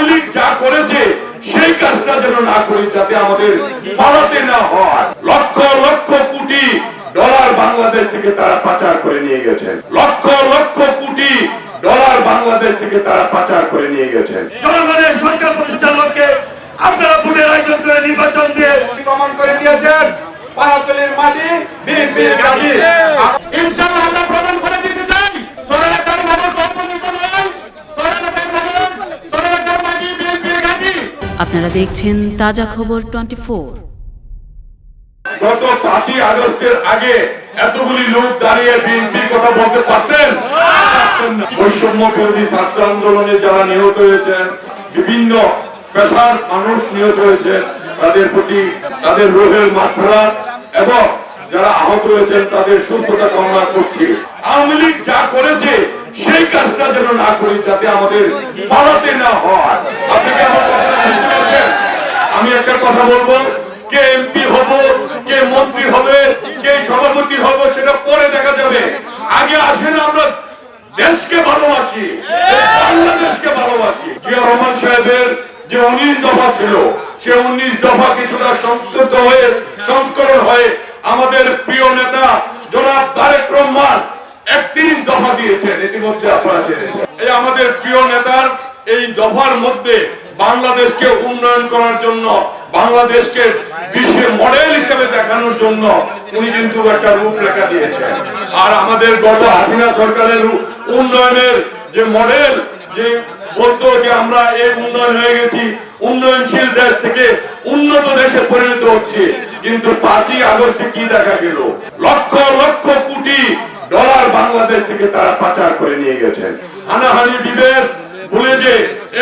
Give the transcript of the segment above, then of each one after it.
আওয়ামী লীগ যা করেছে সেই কাজটা যেন না করি যাতে আমাদের পালাতে না হয়। লক্ষ লক্ষ কোটি ডলার বাংলাদেশ থেকে তারা পাচার করে নিয়ে গেছেন। লক্ষ লক্ষ কোটি ডলার বাংলাদেশ থেকে তারা পাচার করে নিয়ে গেছেন। জনগণের সরকার প্রতিষ্ঠার লক্ষ্যে আপনারা ভোটের আয়োজন করে নির্বাচন দিয়ে প্রমাণ করে দিয়েছেন পাহাড়তলির মাটি বিএনপির মাটি ইনশাআল্লাহ আমরা প্রমাণ করে দিতে চাই সরকার মানুষ অপমানিত নয় সরকার মানুষ সরকার মাটি বিএনপির ঘাঁটি আপনারা দেখছেন তাজা খবর টোয়েন্টি গত পাঁচই আগস্টের আগে এতগুলি লোক দাঁড়িয়ে বিএনপির কথা বলতে পারতেন? বৈষম্য বিরোধী ছাত্র আন্দোলনে যারা নিহত হয়েছেন, বিভিন্ন পেশার মানুষ নিহত হয়েছে তাদের প্রতি তাদের রোহের মাত্রা এবং যারা আহত হয়েছেন, তাদের সুস্থতা কামনা করছি। আওয়ামী লীগ যা করেছে, সেই কাজটা যেন না করি, যাতে আমাদের পালাতে না হয়। আপনি কি আমার কথা বুঝতে পারছেন? আমি একটা কথা বলব। কে এমপি হব, কে মন্ত্রী হবে, কে সভাপতি হব, সেটা পরে দেখা যাবে। আগে আসেন আমরা দেশকে ভালোবাসি, বাংলাদেশকে ভালোবাসি। জিয়া রহমান সাহেবের যে উনিশ দফা ছিল, সে উনিশ দফা কিছুটা সংস্কৃত হয়ে, সংস্করণ হয়ে আমাদের প্রিয় নেতা জনাব তারেক রহমান একত্রিশ দফা দিয়েছেন। ইতিমধ্যে আপনারা এই আমাদের প্রিয় নেতার এই দফার মধ্যে বাংলাদেশকে উন্নয়ন করার জন্য, বাংলাদেশকে বিশ্বে মডেল হিসেবে দেখানোর জন্য উনি কিন্তু একটা রূপরেখা দিয়েছেন। আর আমাদের গত হাসিনা সরকারের উন্নয়নের যে মডেল যে বলতো যে আমরা এই উন্নয়ন হয়ে গেছি, উন্নয়নশীল দেশ থেকে উন্নত দেশে পরিণত হচ্ছে, কিন্তু পাঁচই আগস্টে কি দেখা গেল? লক্ষ লক্ষ কোটি ডলার বাংলাদেশ থেকে তারা পাচার করে নিয়ে গেছেন। হানাহানি বিভেদ ভুলে যে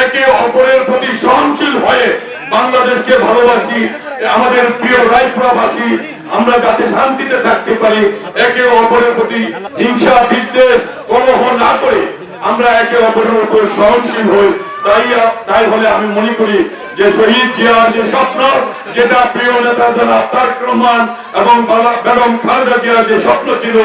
একে অপরের প্রতি সহনশীল হয়ে বাংলাদেশকে ভালোবাসি আমাদের প্রিয় রায়পুরাবাসী আমরা যাতে শান্তিতে থাকতে পারি, একে অপরের প্রতি হিংসা, বিদ্বেষ, কলহ না করে আমরা একে অপরের উপর সহনশীল হই। তাই তাই হলে আমি মনে করি যে শহীদ জিয়ার যে স্বপ্ন, যেটা প্রিয় নেতা জনাব তারেক রহমান এবং বেগম খালেদা জিয়ার যে স্বপ্ন ছিল,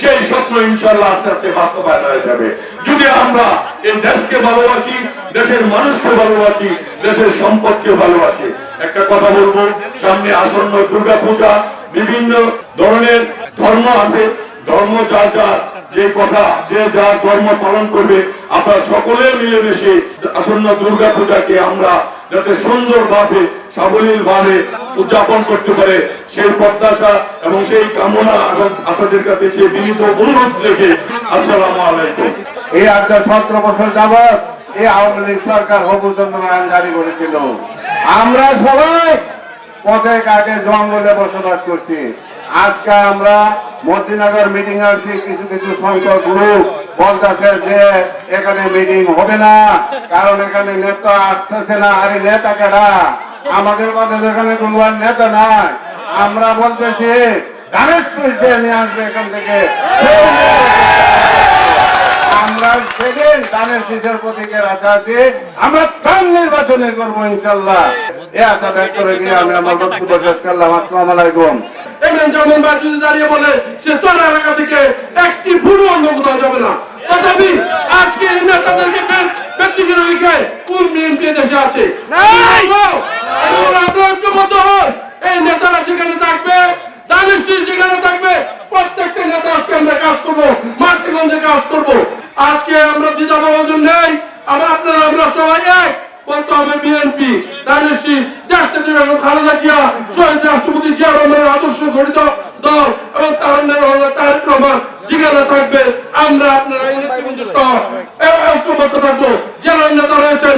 সেই স্বপ্ন ইনশাআল্লাহ আস্তে আস্তে বাস্তবায়ন হয়ে যাবে। যদি আমরা এই দেশকে ভালোবাসি দেশের মানুষকে ভালোবাসি, দেশের সম্পদকে ভালোবাসি। একটা কথা বলব, সামনে আসন্ন দুর্গা পূজা বিভিন্ন ধরনের ধর্ম আছে। ধর্ম যা যা যে কথা, যে যা ধর্ম পালন করবে, আমরা সকলে মিলেমিশে আসন্ন দুর্গা পূজাকে আমরা যাতে সুন্দরভাবে সাবলীল ভাবে উদযাপন করতে পারে, সেই প্রত্যাশা এবং সেই কামনা এবং আপনাদের কাছে সেই বিনীত অনুরোধ রেখে আসসালামু আলাইকুম। এই আজকে সতেরো বছর যাবৎ এই আওয়ামী লীগ সরকার হবুচন্দ্র আইন জারি করেছিল। আমরা সবাই পথে কাটে জঙ্গলে বসবাস করছি। আজকে আমরা মদিনগর মিটিং আসছি কিছু কিছু সংখ্যক গ্রুপ বলতেছে যে এখানে মিটিং হবে না, কারণ এখানে নেতা আসতেছে না, আরে নেতা কেডা? আমাদের মধ্যে এখানে কোনো নেতা নাই। আমরা বলতেছি, ধানের সুইচে নিয়ে আসবে এখান থেকে। আমরা সেদিন ধানের শীষের প্রতীকে আশা আছি। আমরা ধান নির্বাচনে করব ইনশাল্লাহ। এ আশা ব্যক্ত করে আমি আমার বক্তব্য শেষ করলাম। আসসালাম আলাইকুম। এমএন জামান বা যদি দাঁড়িয়ে বলে সে চোরা এলাকা থেকে একটি ভুড়ো অঙ্গ কোথাও যাবে না। তথাপি আজকে এই নেতাদেরকে ব্যক্তিগত লিখে কোন বিএনপি দেশে আছে? আমরা ঐক্যবদ্ধ হই এই নেতারা যেখানে থাকবে যেখানে থাকবে প্রত্যেকটা নেতা আজকে আমরা কাজ করব মাতৃগঞ্জে কাজ করব। আজকে আমরা দ্বিধাভাবাজন নেই আমরা আপনারা, আমরা সবাই এক। বলতে বিএনপি বেগম খালেদা জিয়া, শহীদ রাষ্ট্রপতি জিয়া রহমানের আদর্শ গঠিত দল এবং যেখানে থাকবে। আমরা আপনারা ঐক্যবদ্ধ থাকব। যারা নেতা রয়েছেন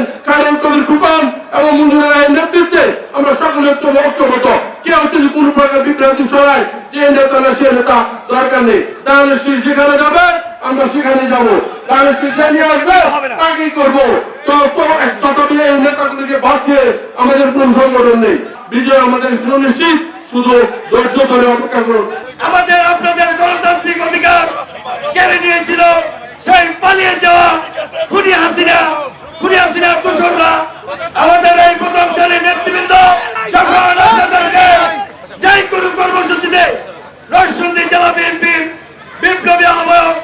কবির খুপান এবং রায়ের নেতৃত্বে আমরা সকলে ঐক্য ঐক্যবদ্ধ। কেউ যদি কোনো প্রকার বিভ্রান্তি ছড়ায়, যে নেতা না সে নেতা দরকার নেই। তাহলে সে যেখানে যাবে আমরা সেখানে যাব। তাহলে সে জানিয়ে আসবে তাকেই করব। এই নেতাগুলিকে বাদ দিয়ে আমাদের কোন সংগঠন নেই। বিজয় আমাদের সুনিশ্চিত শুধু ধৈর্য ধরে অপেক্ষা করুন। আমাদের আপনাদের গণতান্ত্রিক অধিকার কেড়ে নিয়েছিল সেই পালিয়ে যাওয়া খুনি হাসিনা খুনি হাসিনার দোসররা আমাদের এই প্রথম শ্রেণির নেতৃবৃন্দ যখন আপনাদেরকে যাই কোনো কর্মসূচিতে নরসিংদী জেলা বিএনপির বিপ্লবী আহ্বায়ক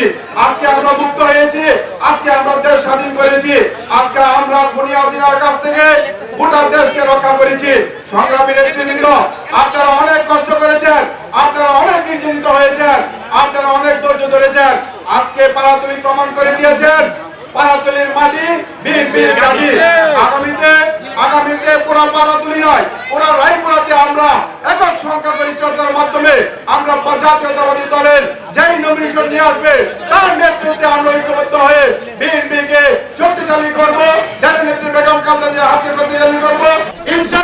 করেছি। আজকে আমরা মুক্ত হয়েছি। আজকে আমরা দেশ স্বাধীন করেছি। আজকে আমরা খুনি কাছ থেকে গোটা দেশকে রক্ষা করেছি। সংগ্রামী নেতৃবৃন্দ, আপনারা অনেক কষ্ট করেছেন। আপনারা অনেক নির্যাতিত হয়েছেন। আপনারা অনেক ধৈর্য ধরেছেন। আজকে পারা তুমি প্রমাণ করে দিয়েছেন। মাটি বিএনপির আগামীতে আগামীতে নয় রায়পুরাতে আমরা একক সংখ্যাগরিষ্ঠতার মাধ্যমে আমরা জাতীয়তাবাদী দলের যেই নমিনেশন নিয়ে আসবে তার নেতৃত্বে আমরা ঐক্যবদ্ধ হয়ে বিএনপিকে শক্তিশালী করব যার নেতৃত্বে বেগম কালদাজের হাতকে শক্তিশালী করব। ইনশা